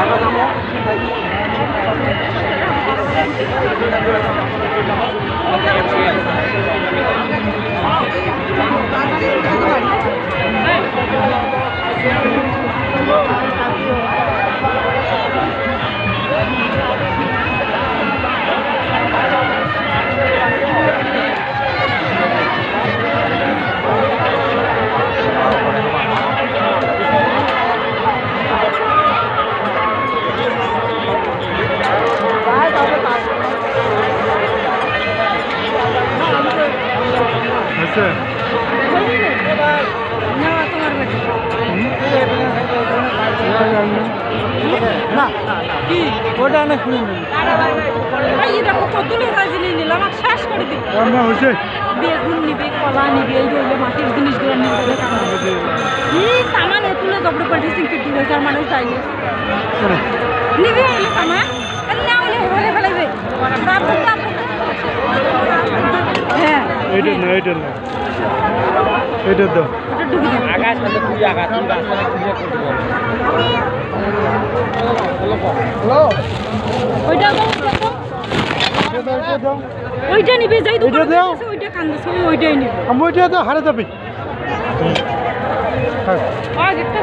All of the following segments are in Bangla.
Água na mão. না কি? ওটা অনেক শুনে এটা কতগুলো জিনিস নিলাম আমাকে শেষ করে রান্না হয়েছে? বেগুন নিবি কলা নিবি এই রইলে মাটির জিনিসগুলো নিবি সামান এগুলো জবর পাঠিয়েছেন কি দু হাজার মানুষ নিবি সামান এইটা না এইটা না। এইটা দাও। আকাশ তুই আকাশ তুই রাস্তাটা ক্লিয়ার করতে হ্যালো ওইটা দাও, ওইটা দাও। এটা দাও, এটা দাও। ওইটা নিবি যাই দোকানে দাও। আছে, ওইটা কান্দাছে ওইটাই নিবি। আমি ওইটা তো হারে যাবি। হ্যাঁ। আগ একটা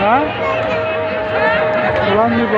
হ্যাঁ? নিব।